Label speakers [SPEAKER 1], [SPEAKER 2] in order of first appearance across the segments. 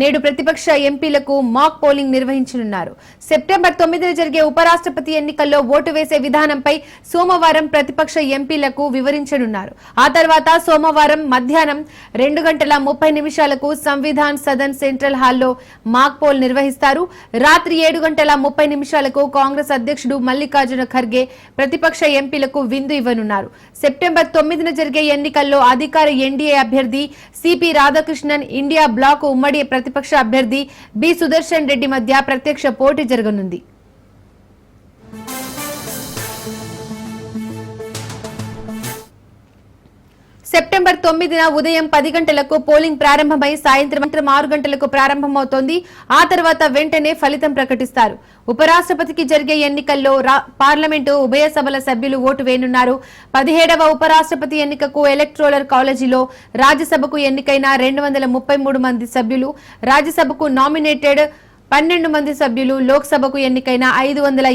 [SPEAKER 1] నేడు ప్రతిపక్ష ఎంపీలకు మాక్ పోలింగ్ నిర్వహించనున్నారు. సెప్టెంబర్ తొమ్మిదిన జరిగే ఉపరాష్ట్రపతి ఎన్నికల్లో ఓటు వేసే విధానంపై సోమవారం ప్రతిపక్ష ఎంపీలకు వివరించనున్నారు. ఆ తర్వాత సోమవారం మధ్యాహ్నం రెండు గంటల ముప్పై నిమిషాలకు సంవిధాన్ సదన్ సెంట్రల్ హాల్లో మాక్ పోల్ నిర్వహిస్తారు. రాత్రి ఏడు గంటల ముప్పై నిమిషాలకు కాంగ్రెస్ అధ్యక్షుడు మల్లికార్జున ఖర్గే ప్రతిపక్ష ఎంపీలకు విందు ఇవ్వనున్నారు. సెప్టెంబర్ తొమ్మిదిన జరిగే ఎన్నికల్లో అధికార ఎన్డీఏ అభ్యర్థి సిపి రాధాకృష్ణన్ ఇండియా బ్లాక్ ఉమ్మడి ప్రతిపక్ష అభ్యర్థి బి సుదర్శన్ రెడ్డి మధ్య ప్రత్యక్ష పోటీ జరగనుంది. సెప్టెంబర్ తొమ్మిదిన ఉదయం పది గంటలకు పోలింగ్ ప్రారంభమై సాయంత్రం ఆరు గంటలకు ప్రారంభమవుతోంది. ఆ తర్వాత వెంటనే ఫలితం ప్రకటిస్తారు. ఉపరాష్ట్రపతికి జరిగే ఎన్నికల్లో రా- పార్లమెంటు ఉభయ సభల సభ్యులు ఓటు వేయనున్నారు. పదిహేడవ ఉపరాష్ట్రపతి ఎన్నికకు ఎలక్ట్రోలర్ కాలేజీలో రాజ్యసభకు ఎన్నికైన రెండు వందల ముప్పై మూడు మంది సభ్యులు రాజ్యసభకు నామినేటెడ్ పన్నెండు మంది సభ్యులు లోక్సభకు ఎన్నికైన ఐదు వందల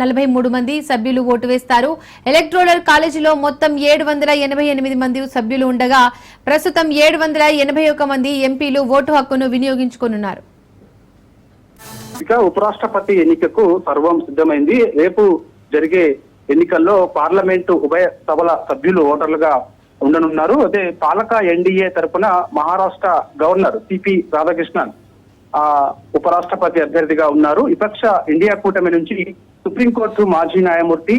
[SPEAKER 1] నలభై మూడు మంది సభ్యులు ఓటు వేస్తారు. ఎలక్ట్రోలర్ కాలేజీలో మొత్తం ఏడు వందల ఎనభై ఎనిమిది మంది సభ్యులు ఉండగా ప్రస్తుతం ఏడు వందల ఎనభై ఒక మంది ఎంపీలు ఓటు హక్కును వినియోగించుకోనున్నారు.
[SPEAKER 2] ఇక ఉపరాష్ట్రపతి ఎన్నికకు సర్వం సిద్ధమైంది. రేపు జరిగే ఎన్నికల్లో పార్లమెంటు ఉభయ సభల సభ్యులు ఓటర్లుగా ఉండనున్నారు. అదే పాలక ఎన్డీఏ తరఫున మహారాష్ట్ర గవర్నర్ సిపి రాధాకృష్ణన్ ఆ ఉపరాష్ట్రపతి అభ్యర్థిగా ఉన్నారు. విపక్ష ఇండియా కూటమి నుంచి సుప్రీంకోర్టు మాజీ న్యాయమూర్తి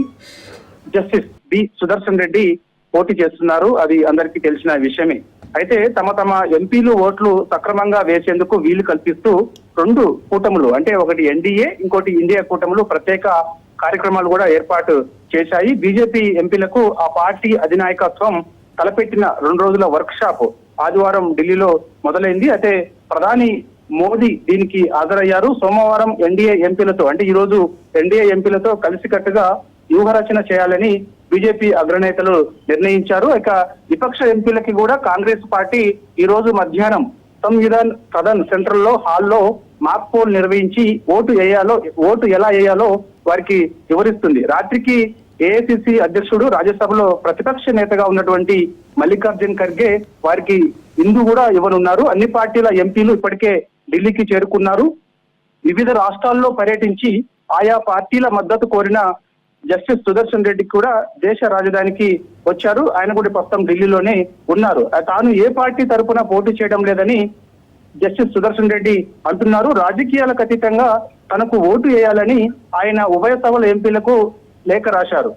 [SPEAKER 2] జస్టిస్ బి సుదర్శన్ రెడ్డి పోటీ చేస్తున్నారు. అది అందరికీ తెలిసిన విషయమే. అయితే తమ తమ ఎంపీలు ఓట్లు సక్రమంగా వేసేందుకు వీలు కల్పిస్తూ రెండు కూటములు అంటే ఒకటి ఎన్డీఏ ఇంకోటి ఇండియా కూటములు ప్రత్యేక కార్యక్రమాలు కూడా ఏర్పాటు చేశాయి. బీజేపీ ఎంపీలకు ఆ పార్టీ అధినాయకత్వం తలపెట్టిన రెండు రోజుల వర్క్ షాప్ ఆదివారం ఢిల్లీలో మొదలైంది. అయితే ప్రధాని మోదీ దీనికి హాజరయ్యారు. సోమవారం ఎన్డీఏ ఎంపీలతో అంటే ఈ రోజు ఎన్డీఏ ఎంపీలతో కలిసికట్టుగా వ్యూహరచన చేయాలని బీజేపీ అగ్రనేతలు నిర్ణయించారు. ఇక విపక్ష ఎంపీలకి కూడా కాంగ్రెస్ పార్టీ ఈ రోజు మధ్యాహ్నం సంవిధాన్ సదన్ సెంట్రల్లో హాల్లో మాక్ పోల్ నిర్వహించి ఓటు వేయాలో ఓటు ఎలా వేయాలో వారికి వివరిస్తుంది. రాత్రికి ఏఐసిసి అధ్యక్షుడు రాజ్యసభలో ప్రతిపక్ష నేతగా ఉన్నటువంటి మల్లికార్జున్ ఖర్గే వారికి ఇందు కూడా ఇవ్వనున్నారు. అన్ని పార్టీల ఎంపీలు ఇప్పటికే ఢిల్లీకి చేరుకున్నారు. వివిధ రాష్ట్రాల్లో పర్యటించి ఆయా పార్టీల మద్దతు కోరిన జస్టిస్ సుదర్శన్ రెడ్డి కూడా దేశ రాజధానికి వచ్చారు. ఆయన కూడా ప్రస్తుతం ఢిల్లీలోనే ఉన్నారు. తాను ఏ పార్టీ తరపున పోటీ చేయడం లేదని జస్టిస్ సుదర్శన్ రెడ్డి అంటున్నారు. రాజకీయాలకు అతీతంగా తనకు ఓటు వేయాలని ఆయన ఉభయ సభల ఎంపీలకు లేఖ రాశారు.